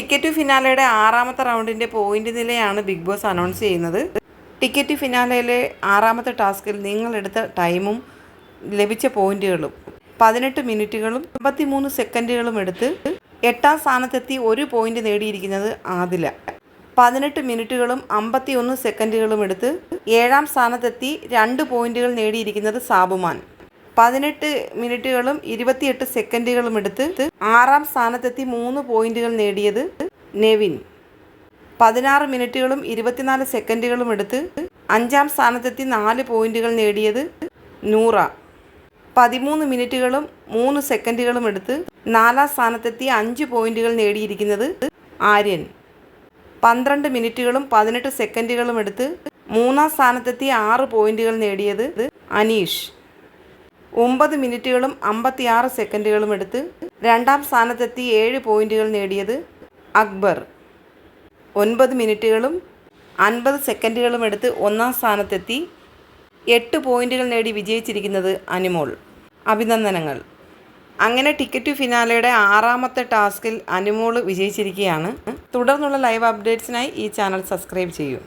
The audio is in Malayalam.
ടിക്കറ്റ് ടു ഫിനാലയുടെ ആറാമത്തെ റൗണ്ടിന്റെ പോയിന്റ് നിലയാണ് ബിഗ് ബോസ് അനൗൺസ് ചെയ്യുന്നത്. ടിക്കറ്റ് ടു ഫിനാലയിലെ ആറാമത്തെ ടാസ്കിൽ നിങ്ങളെടുത്ത ടൈമും ലഭിച്ച പോയിന്റുകളും പതിനെട്ട് മിനിറ്റുകളും അമ്പത്തിമൂന്ന് സെക്കൻഡുകളും എടുത്ത് എട്ടാം സ്ഥാനത്തെത്തി ഒരു പോയിന്റ് നേടിയിരിക്കുന്നത് ആദില. പതിനെട്ട് മിനിറ്റുകളും അമ്പത്തിയൊന്ന് സെക്കൻഡുകളും എടുത്ത് ഏഴാം സ്ഥാനത്തെത്തി രണ്ട് പോയിന്റുകൾ നേടിയിരിക്കുന്നത് സാബുമാൻ. പതിനെട്ട് മിനിറ്റുകളും ഇരുപത്തിയെട്ട് സെക്കൻഡുകളും എടുത്ത് ആറാം സ്ഥാനത്തെത്തി മൂന്ന് പോയിന്റുകൾ നേടിയത് നെവിൻ. പതിനാറ് മിനിറ്റുകളും ഇരുപത്തിനാല് സെക്കൻഡുകളും എടുത്ത് അഞ്ചാം സ്ഥാനത്തെത്തി നാല് പോയിന്റുകൾ നേടിയത് നൂറ. പതിമൂന്ന് മിനിറ്റുകളും മൂന്ന് സെക്കൻഡുകളും എടുത്ത് നാലാം സ്ഥാനത്തെത്തി അഞ്ച് പോയിന്റുകൾ നേടിയിരിക്കുന്നത് ആര്യൻ. പന്ത്രണ്ട് മിനിറ്റുകളും പതിനെട്ട് സെക്കൻഡുകളും എടുത്ത് മൂന്നാം സ്ഥാനത്തെത്തി ആറ് പോയിന്റുകൾ നേടിയത് അനീഷ്. ഒമ്പത് മിനിറ്റുകളും അമ്പത്തിയാറ് സെക്കൻഡുകളും എടുത്ത് രണ്ടാം സ്ഥാനത്തെത്തി ഏഴ് പോയിന്റുകൾ നേടിയത് അക്ബർ. ഒൻപത് മിനിറ്റുകളും അൻപത് സെക്കൻഡുകളും എടുത്ത് ഒന്നാം സ്ഥാനത്തെത്തി എട്ട് പോയിന്റുകൾ നേടി വിജയിച്ചിരിക്കുന്നത് അനുമോൾ. അഭിനന്ദനങ്ങൾ. അങ്ങനെ ടിക്കറ്റ് ഫിനാലയുടെ ആറാമത്തെ ടാസ്കിൽ അനുമോൾ വിജയിച്ചിരിക്കുകയാണ്. തുടർന്നുള്ള ലൈവ് അപ്ഡേറ്റ്സിനായി ഈ ചാനൽ സബ്സ്ക്രൈബ് ചെയ്യൂ.